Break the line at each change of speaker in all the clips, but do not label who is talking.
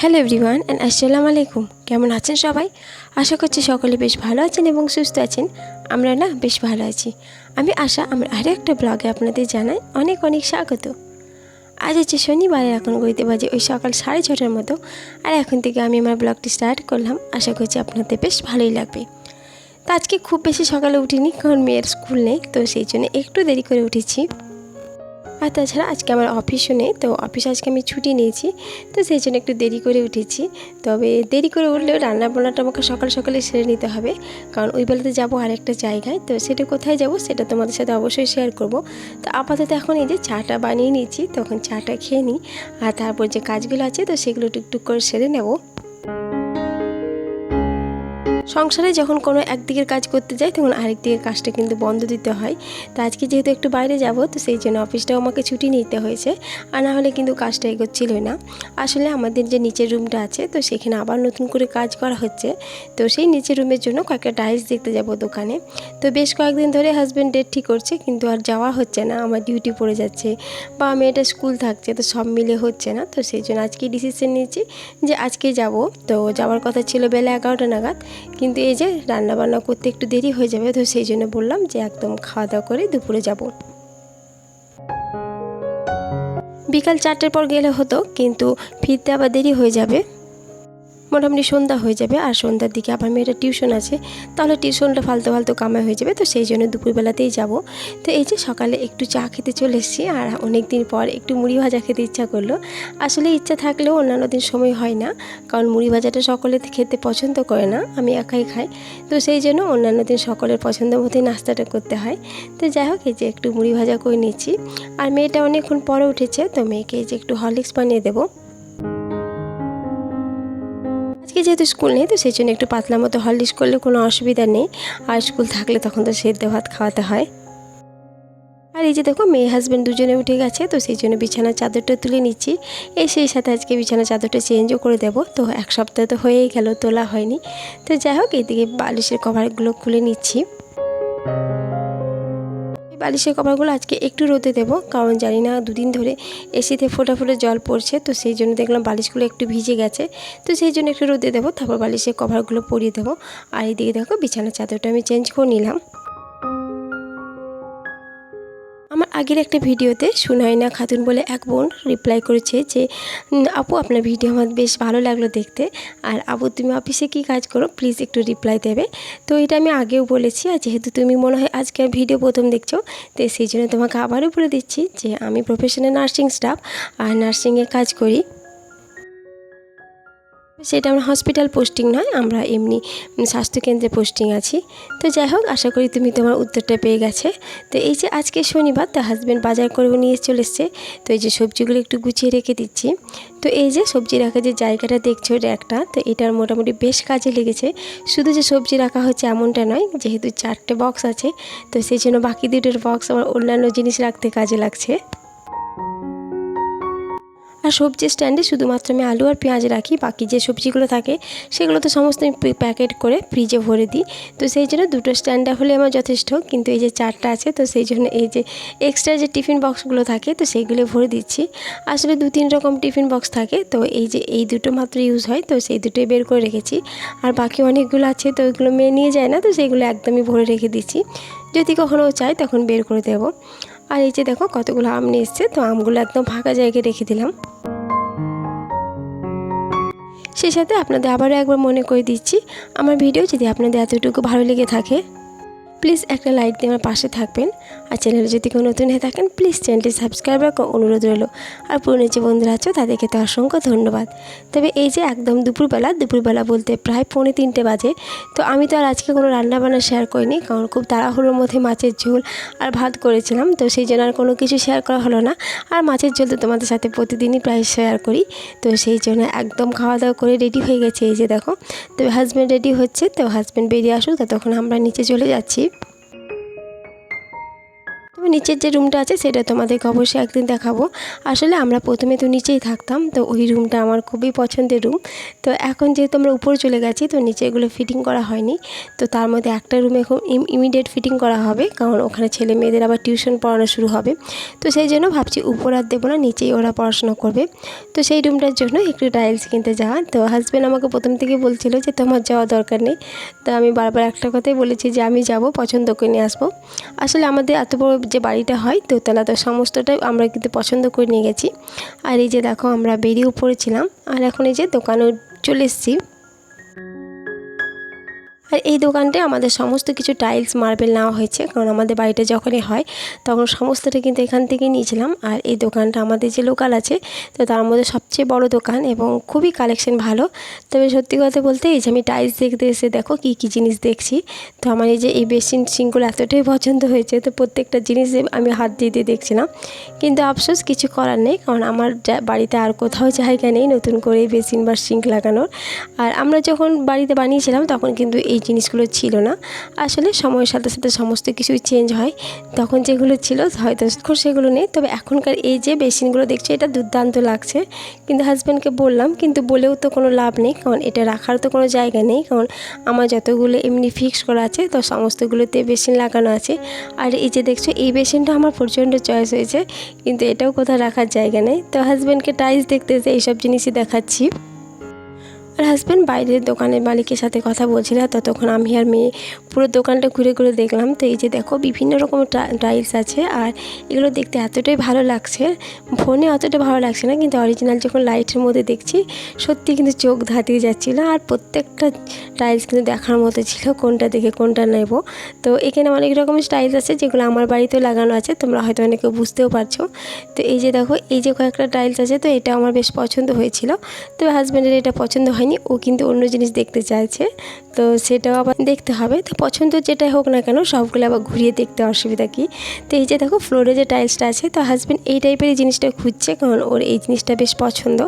Hello everyone and আসসালামু আলাইকুম। কেমন আছেন সবাই? আশা করছি সকলে বেশ ভালো আছেন এবং সুস্থ আছেন। আমরা না বেশ ভালো আছি। আমি আশা, আমার আরও একটা ব্লগে আপনাদের জানাই অনেক অনেক স্বাগত। আজ হচ্ছে শনিবার, এখন গইতে বাজে ওই সকাল সাড়ে ছটার মতো। আর এখন থেকে আমি আমার ব্লগটি স্টার্ট করলাম। আশা করছি আপনাদের বেশ ভালোই লাগবে। তো আজকে খুব বেশি সকালে উঠিনি, কারণ মেয়ের স্কুল নেই, তো সেই জন্য একটু দেরি করে উঠেছি। আর তাছাড়া আজকে আমার অফিসও নেই, তো অফিস আজকে আমি ছুটি নিয়েছি, তো সেই জন্য একটু দেরি করে উঠেছি। তবে দেরি করে উঠলেও রান্না বান্নাটা আমাকে সকাল সকালে সেরে নিতে হবে, কারণ ওই বেলাতে যাব আরেকটা জায়গায়, তো সেটা কোথায় যাব সেটা তোমাদের সাথে অবশ্যই শেয়ার করব। তো আপাতত এখন এই যে চাটা বানিয়ে নিয়েছি তখন চাটা খেয়ে নিই, আর তারপর যে কাজগুলো আছে, তো সেগুলো টুকটুক করে সেরে নেব। সংসারে যখন কোনো একদিকের কাজ করতে যাই, তখন আরেক দিকের কাজটা কিন্তু বন্ধ দিতে হয়। তো আজকে যেহেতু একটু বাইরে যাব, তো সেই জন্য অফিসটাও আমাকে ছুটি নিতে হয়েছে। আর না হলে কিন্তু কাজটা এগোচ্ছিলই না। আসলে আমাদের যে নিচের রুমটা আছে, তো সেখানে আবার নতুন করে কাজ করা হচ্ছে। তো সেই নিচের রুমের জন্য কয়েকটা টাইলস দেখতে যাব দোকানে। তো বেশ কয়েকদিন ধরে হাজব্যান্ড ডেট ঠিক করছে, কিন্তু আর যাওয়া হচ্ছে না। আমার ডিউটি পড়ে যাচ্ছে বা মেয়েটা স্কুল থাকছে, তো সব মিলে হচ্ছে না। তো সেই জন্য আজকে ডিসিশন নিয়েছি যে আজকে যাব। তো যাওয়ার কথা ছিল বেলা এগারোটা নাগাদ। কিন্তু এই যে রান্না বান্না করতে একটু দেরি হয়ে যাবে, তো সেই জন্য বললাম যে একদম খাওয়া দাওয়া করে দুপুরে যাব। বিকাল চারটের পর গেলে হতো, কিন্তু ফিরতে আবার দেরি হয়ে যাবে। মোটামুটি সন্ধ্যা হয়ে যাবে আর সন্ধ্যার দিকে আবার মেয়েটা টিউশন আছে। তাহলে টিউশনটা ফালতু ফালতু কামাই হয়ে যাবে, তো সেই জন্য দুপুরবেলাতেই যাব। তো এই যে সকালে একটু চা খেতে চলে এসেছি আর অনেক দিন পর একটু মুড়ি ভাজা খেতে ইচ্ছা করল। আসলে ইচ্ছা থাকলেও অন্যান্য দিন সময় হয় না, কারণ মুড়ি ভাজাটা সকলে খেতে পছন্দ করে না, আমি একাই খাই। তো সেই জন্য অন্যান্য দিন সকলের পছন্দ মতোই নাস্তাটা করতে হয়। তো যাই হোক, এই যে একটু মুড়ি ভাজা করে নিচ্ছি। আর মেয়েটা অনেকক্ষণ পরে উঠেছে, তো মেয়েকে এই যে একটু হরলিক্স বানিয়ে দেবো। আজকে যেহেতু স্কুল নেই, তো সেই জন্য একটু পাতলা মতো হরলিক্স করলে কোনো অসুবিধা নেই। আর স্কুল থাকলে তখন তো সেদ্ধ ভাত খাওয়াতে হয়। আর এই যে দেখো, মেয়ে হাজব্যান্ড দুজনে উঠে গেছে, তো সেই জন্য বিছানার চাদরটা তুলে নিচ্ছি। এই সেই সাথে আজকে বিছানার চাদরটা চেঞ্জও করে দেব। তো এক সপ্তাহ তো হয়েই গেল, তোলা হয়নি। তো যাই হোক, এইদিকে বালিশের কভারগুলো খুলে নিচ্ছি। বালিশের কভারগুলো আজকে একটু রোদে দেবো, কারণ জানি না দুদিন ধরে এসিতে ফোটা ফোটে জল পড়ছে, তো সেই জন্য দেখলাম বালিশগুলো একটু ভিজে গেছে। তো সেই জন্য একটু রোদে দেবো, তারপর বালিশের কভারগুলো পরিয়ে দেবো। আর এইদিকে দেখো বিছানার চাদরটা আমি চেঞ্জ করে নিলাম। আমার আগের একটা ভিডিওতে সুনয়না খাতুন বলে এক বোন রিপ্লাই করেছে যে আপু, আপনার ভিডিও আমার বেশ ভালো লাগল দেখতে। আর আপু, তুমি অফিসে কি কাজ করো? প্লিজ একটু রিপ্লাই দেবে। তো এটা আমি আগেও বলেছি আর যেহেতু তুমি মনে হয় আজকে ভিডিও প্রথম দেখছ, তো সেই জন্য তোমাকে আবারও বলে দিচ্ছি যে, আমি প্রফেশনাল নার্সিং স্টাফ আর নার্সিংয়ে কাজ করি। সেটা আমরা হসপিটাল পোস্টিং নয়, আমরা এমনি স্বাস্থ্যকেন্দ্রে পোস্টিং আছি। তো যাই হোক, আশা করি তুমি তোমার উত্তরটা পেয়ে গেছে। তো এই যে আজকে শনিবার, তো হাজব্যান্ড বাজার করে নিয়ে চলে এসছে। তো এই যে সবজিগুলো একটু গুছিয়ে রেখে দিচ্ছি। তো এই যে সবজি রাখার যে জায়গাটা দেখছ, এটা একটা। তো এটার মোটামুটি বেশ কাজে লেগেছে। শুধু যে সবজি রাখা হচ্ছে এমনটা নয়, যেহেতু চারটে বক্স আছে, তো সেই জন্য বাকি দুটোর বক্স আমার অন্যান্য জিনিস রাখতে কাজে লাগছে। আর সবজি স্ট্যান্ডে শুধুমাত্র আমি আলু আর পেঁয়াজ রাখি। বাকি যে সবজিগুলো থাকে, সেগুলো তো সমস্ত আমি প্যাকেট করে ফ্রিজে ভরে দিই। তো সেই জন্য দুটো স্ট্যান্ডে হলে আমার যথেষ্ট। কিন্তু এই যে চারটা আছে, তো সেই জন্য এই যে এক্সট্রা যে টিফিন বক্সগুলো থাকে, তো সেইগুলো ভরে দিচ্ছি। আসলে দু তিন রকম টিফিন বক্স থাকে, তো এই যে এই দুটো মাত্র ইউজ হয়, তো সেই দুটোই বের করে রেখেছি। আর বাকি অনেকগুলো আছে, তো ওইগুলো মেয়ে নিয়ে যায় না, তো সেইগুলো একদমই ভরে রেখে দিচ্ছি। যদি কখনও চাই তখন বের করে দেবো। আর এই যে দেখো কতগুলো আম নিয়ে এসছে, তো আমগুলো একদম ফাঁকা জায়গায় রেখে দিলাম। সে সাথে আপনাদের আবারও একবার মনে করে দিচ্ছি, আমার ভিডিও যদি আপনাদের এতটুকু ভালো লেগে থাকে প্লিজ একটা লাইক দিয়ে আমার পাশে থাকবেন। আর চ্যানেলে যদি কেউ নতুন হয়ে থাকেন প্লিজ চ্যানেলটি সাবস্ক্রাইব রাখো, অনুরোধ রইল। আর পুরনো যে বন্ধুরা আছো, তাদেরকে তো অসংখ্য ধন্যবাদ। তবে এই যে একদম দুপুরবেলা দুপুরবেলা বলতে প্রায় পৌনে তিনটে বাজে, তো আমি তো আর আজকে কোনো রান্নাবান্না শেয়ার করিনি, কারণ খুব তাড়াহুড়োর মধ্যে মাছের ঝোল আর ভাত করেছিলাম, তো সেই জন্য আর কোনো কিছু শেয়ার করা হলো না। আর মাছের ঝোল তো তোমাদের সাথে প্রতিদিনই প্রায় শেয়ার করি, তো সেই জন্য একদম খাওয়া দাওয়া করে রেডি হয়ে গেছে, এই যে দেখো। তো হাজব্যান্ড রেডি হচ্ছে, তো হাজব্যান্ড বেরিয়ে আসুক ততক্ষণ আমরা নিচে চলে যাচ্ছি। নিচের যে রুমটা আছে, সেটা তোমাদেরকে অবশ্যই একদিন দেখাবো। আসলে আমরা প্রথমে তো নিচেই থাকতাম, তো ওই রুমটা আমার খুবই পছন্দের রুম তো এখন যেহেতু আমরা উপরে চলে গেছি, তো নিচে এগুলো ফিটিং করা হয়নি। তো তার মধ্যে একটা রুমে এখন ইমিডিয়েট ফিটিং করা হবে, কারণ ওখানে ছেলে মেয়েদের আবার টিউশন পড়ানো শুরু হবে। তো সেই জন্য ভাবছি উপর আর দেবো না, নিচেই ওরা পড়াশোনা করবে। তো সেই রুমটার জন্য একটু টাইলস কিনতে যাওয়া। তো হাজব্যান্ড আমাকে প্রথম থেকে বলছিল যে, তোমার যাওয়া দরকার নেই। তো আমি বারবার একটা কথাই বলেছি যে, আমি যাব, পছন্দ করে নিয়ে আসব। আসলে আমাদের এত বড় যে বাড়িটা হয় দোতলা তো সমস্তটাই আমরা কিন্তু পছন্দ করে নিয়ে গেছি। আর এই যে দেখো আমরা বেরিয়েও পড়েছিলাম, আর এখন এই যে দোকানে চলে এসেছি। আর এই দোকানটায় আমাদের সমস্ত কিছু টাইলস মার্বেল নেওয়া হয়েছে, কারণ আমাদের বাড়িতে যখনই হয় তখন সমস্তটা কিন্তু এখান থেকে নিয়েছিলাম। আর এই দোকানটা আমাদের যে লোকাল আছে, তো তার মধ্যে সবচেয়ে বড় দোকান এবং খুবই কালেকশন ভালো। তবে সত্যি কথা বলতে এই যে আমি টাইলস দেখতে এসে দেখো কী কী জিনিস দেখছি। তো আমার এই যে এই বেসিন সিঙ্কগুলো এতটাই পছন্দ হয়েছে, তো প্রত্যেকটা জিনিস আমি হাত দিয়ে দিয়ে দেখছিলাম। কিন্তু আফসোস কিছু করার নেই, কারণ আমার বাড়িতে আর কোথাও জায়গা নেই নতুন করে বেসিন বা সিঙ্ক লাগানোর। আর আমরা যখন বাড়িতে বানিয়েছিলাম তখন কিন্তু এই জিনিসগুলো ছিল না। আসলে সময়ের সাথে সাথে সমস্ত কিছুই চেঞ্জ হয়। তখন যেগুলো ছিল হয়তো এখন সেগুলো নেই। তবে এখনকার এই যে বেসিনগুলো দেখছি, এটা দুর্দান্ত লাগছে। কিন্তু হাজব্যান্ডকে বললাম, কিন্তু বলেও তো কোনো লাভ নেই। কারণ এটা রাখার তো কোনো জায়গা নেই। কারণ আমার যতগুলো এমনি ফিক্স করা আছে, তো সমস্তগুলোতে বেসিন লাগানো আছে। আর এই যে দেখছ, এই বেসিনটা আমার প্রচণ্ড চয়েস হয়েছে। কিন্তু এটাও কোথাও রাখার জায়গা নেই। তো হাজব্যান্ডকে টাইলস দেখতে এসে এইসব জিনিসই দেখাচ্ছি। আর হাজব্যান্ড বাইরের দোকানের মালিকের সাথে কথা বলছিল, ততক্ষণ আমি আর মেয়ে পুরো দোকানটা ঘুরে ঘুরে দেখলাম। তো এই যে দেখো, বিভিন্ন রকমের টাইলস আছে আর এগুলো দেখতে এতটাই ভালো লাগছে ফোনে অতটা ভালো লাগছে না, কিন্তু অরিজিনাল যখন লাইটের মধ্যে দেখছি, সত্যি কিন্তু চোখ ধাতিয়ে যাচ্ছিল আর প্রত্যেকটা টাইলস কিন্তু দেখার মতো ছিল, কোনটা দেখে কোনটা নেব। তো এখানে অনেক রকমের টাইলস আছে, যেগুলো আমার বাড়িতেও লাগানো আছে, তোমরা হয়তো অনেকে বুঝতেও পারছ। তো এই যে দেখো, এই যে কয়েকটা টাইলস আছে, তো এটা আমার বেশ পছন্দ হয়েছিল। তো হাজব্যান্ডের এটা পছন্দ হয়নি ও কিন্তু অন্য জিনিস দেখতে চাইছে। তো সেটাও আবার দেখতে হবে। তো পছন্দ যেটাই হোক না কেন, সবগুলো আবার ঘুরিয়ে দেখতে অসুবিধা কী? তো এই যে দেখো, ফ্লোরে যে টাইলসটা আছে, তো হাজব্যান্ড এই টাইপের জিনিসটা খুঁজছে, কারণ ওর এই জিনিসটা বেশ পছন্দ।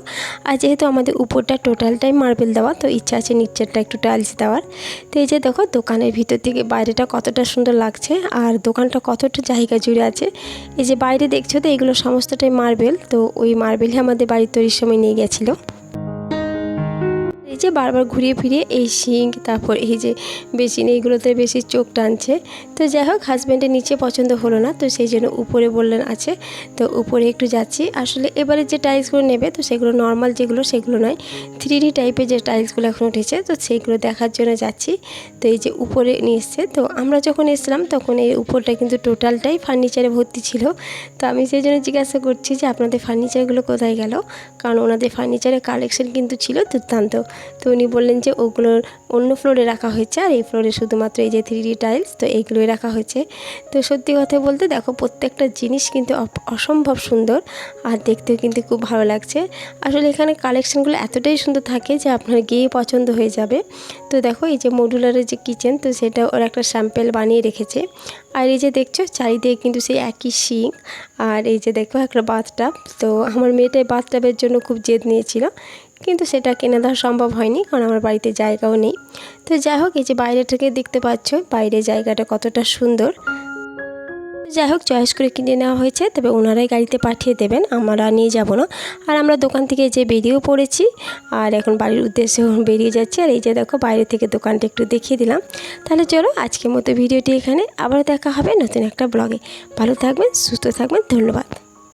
আর যেহেতু আমাদের উপরটা টোটালটাই মার্বেল দেওয়া, তো ইচ্ছা আছে নিচেরটা একটু টাইলস দেওয়ার। তো এই যে দেখো, দোকানের ভিতর থেকে বাইরেটা কতটা সুন্দর লাগছে, আর দোকানটা কতটা জায়গা জুড়ে আছে। এই যে বাইরে দেখছ তো, এগুলো সমস্তটাই মার্বেল তো ওই মার্বেলই আমাদের বাড়ির তৈরির সময় নিয়ে গেছিল। এই যে বারবার ঘুরিয়ে ফিরিয়ে এই শিঙ্ক তারপর এই যে বেসিন, এইগুলোতে বেশি চোখ টানছে। তো যাই হোক হাজব্যান্ডের নিচে পছন্দ হলো না, তো সেই জন্য উপরে বললেন আছে তো উপরে একটু যাচ্ছি। আসলে এবারে যে টাইলসগুলো নেবে, তো সেগুলো নর্মাল যেগুলো, সেগুলো নয়। থ্রি ডি টাইপের যে টাইলসগুলো এখন উঠেছে, তো সেইগুলো দেখার জন্য যাচ্ছি। তো এই যে উপরে নিয়ে এসছে, তো আমরা যখন এসলাম তখন এই উপরটা কিন্তু টোটালটাই ফার্নিচারে ভর্তি ছিল। তো আমি সেই জন্য জিজ্ঞাসা করছি যে, আপনাদের ফার্নিচারগুলো কোথায় গেল? কারণ ওনাদের ফার্নিচারের কালেকশন কিন্তু ছিল দুর্দান্ত। তো উনি বললেন যে ওগুলোর অন্য ফ্লোরে রাখা হয়েছে আর এই ফ্লোরে শুধুমাত্র এই যে থ্রি টাইলস তো এইগুলোই রাখা হয়েছে। তো সত্যি কথা বলতে দেখো, প্রত্যেকটা জিনিস কিন্তু অসম্ভব সুন্দর আর দেখতেও কিন্তু খুব ভালো লাগছে। আসলে এখানে কালেকশানগুলো এতটাই সুন্দর থাকে যে আপনার গিয়ে পছন্দ হয়ে যাবে। তো দেখো, এই যে মডুলারের যে কিচেন তো সেটা ওর একটা স্যাম্পেল বানিয়ে রেখেছে। আর এই যে দেখছ, চারিদিকে কিন্তু সেই একই শিং আর এই যে দেখো একটা বাথটাব তো আমার মেয়েটাই বাথটাবের জন্য খুব জেদ নিয়েছিল। কিন্তু সেটা কিনে দেওয়া সম্ভব হয়নি, কারণ আমার বাড়িতে জায়গাও নেই। তো যাই হোক, এই যে বাইরে থেকে দেখতে পাচ্ছ, বাইরে জায়গাটা কতটা সুন্দর। যাই হোক, চয়েস করে কিনে নেওয়া হয়েছে, তবে ওনারাই গাড়িতে পাঠিয়ে দেবেন, আমরা নিয়ে যাব না। আর আমরা দোকান থেকে যে বেরিয়েও পড়েছি, আর এখন বাড়ির উদ্দেশ্যে বেরিয়ে যাচ্ছি, আর এই যে দেখো, বাইরে থেকে দোকানটা একটু দেখিয়ে দিলাম। তাহলে চলো, আজকের মতো ভিডিওটি এখানে, আবার দেখা হবে নতুন একটা ব্লগে। ভালো থাকবেন, সুস্থ থাকবেন, ধন্যবাদ।